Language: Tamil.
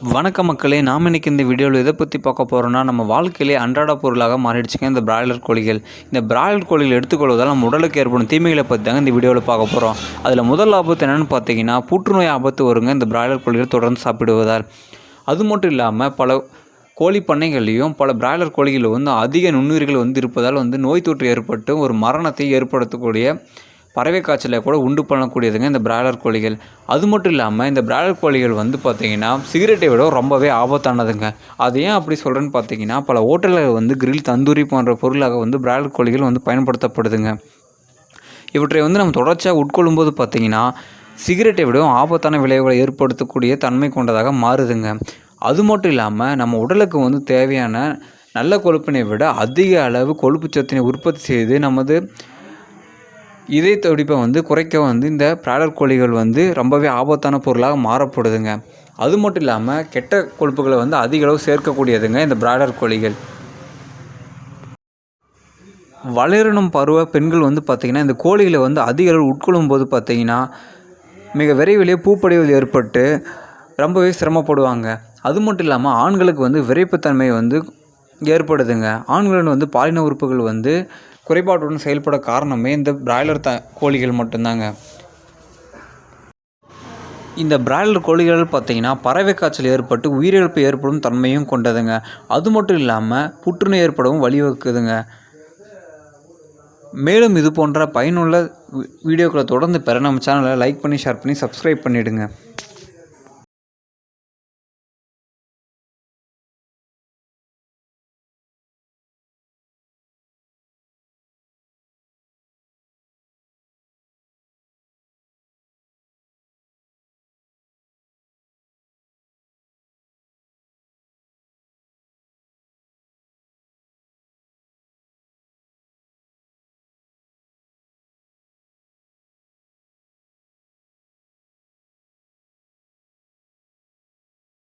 வணக்க மக்களே நாம் இன்னைக்கு இந்த வீடியோவில் எதை பற்றி பார்க்க போகிறோம்னா நம்ம வாழ்க்கையிலே அன்றாட பொருளாக மாறிடுச்சுங்க இந்த பிராய்லர் கோழிகள். இந்த பிராய்லர் கோழிகள் எடுத்துக்கொள்வதால் நம்ம உடலுக்கு ஏற்படும் தீமைகளை பற்றி தாங்க இந்த வீடியோவில் பார்க்க போகிறோம் அதில் முதல் ஆபத்து என்னென்னு பார்த்தீங்கன்னா புற்றுநோய் ஆபத்து வருங்க இந்த பிராய்லர் கோழிகள் தொடர்ந்து சாப்பிடுவதால். அது மட்டும் இல்லாமல் பல கோழி பண்ணைகள்லையும் பல பிராய்லர் கோழிகள் வந்து அதிக நுண்ணுயிர்கள் வந்து இருப்பதால் வந்து நோய் தொற்று ஏற்பட்டு ஒரு மரணத்தை ஏற்படுத்தக்கூடிய பறவை காய்ச்சலை கூட உண்டு பண்ணக்கூடியதுங்க இந்த பிராய்லர் கோழிகள். அது மட்டும் இல்லாமல் இந்த பிராய்லர் கோழிகள் வந்து பார்த்திங்கன்னா சிகரெட்டை விட ரொம்பவே ஆபத்தானதுங்க. அது ஏன் அப்படி சொல்கிறேன்னு பார்த்தீங்கன்னா பல ஹோட்டல்கள் வந்து கிரில் தந்தூரி போன்ற பொருளாக வந்து பிராய்லர் கோழிகள் வந்து பயன்படுத்தப்படுதுங்க. இவற்றை வந்து நம்ம தொடர்ச்சியாக உட்கொள்ளும்போது பார்த்திங்கன்னா சிகரெட்டை விடவும் ஆபத்தான விளைவுகளை ஏற்படுத்தக்கூடிய தன்மை கொண்டதாக மாறுதுங்க. அது மட்டும் இல்லாமல் நம்ம உடலுக்கு வந்து தேவையான நல்ல கொழுப்பினை விட அதிக அளவு கொழுப்பு சத்தினை உற்பத்தி செய்து நமது இதய துடிப்பை வந்து குறைக்க வந்து இந்த பிராடர் கோழிகள் வந்து ரொம்பவே ஆபத்தான பொருளாக மாறப்படுதுங்க. அது மட்டும் இல்லாமல் கெட்ட கொழுப்புகளை வந்து அதிக அளவு சேர்க்கக்கூடியதுங்க இந்த பிராடர் கோழிகள். வளரணும் பருவ பெண்கள் வந்து பார்த்திங்கன்னா இந்த கோழிகளை வந்து அதிக அளவு உட்கொள்ளும் போது பார்த்திங்கன்னா மிக விரைவிலே பூப்படைவது ஏற்பட்டு ரொம்பவே சிரமப்படுவாங்க. அது மட்டும் இல்லாமல் ஆண்களுக்கு வந்து விரைப்புத்தன்மை வந்து ஏற்படுதுங்க. ஆண்களின் வந்து பாலின உறுப்புகள் வந்து குறைபாட்டுடன் செயல்பட காரணமே இந்த பிராய்லர் த கோழிகள் மட்டும்தாங்க. இந்த பிராய்லர் கோழிகள் பார்த்திங்கன்னா பறவை காய்ச்சல் ஏற்பட்டு உயிரிழப்பு ஏற்படும் தன்மையும் கொண்டதுங்க. அது மட்டும் இல்லாமல் புற்றுநோய் ஏற்படவும் வழிவகுக்குதுங்க. மேலும் இது போன்ற பயனுள்ள வீடியோக்களை தொடர்ந்து பெற நம்ம சேனலை லைக் பண்ணி ஷேர் பண்ணி சப்ஸ்கிரைப் பண்ணிவிடுங்க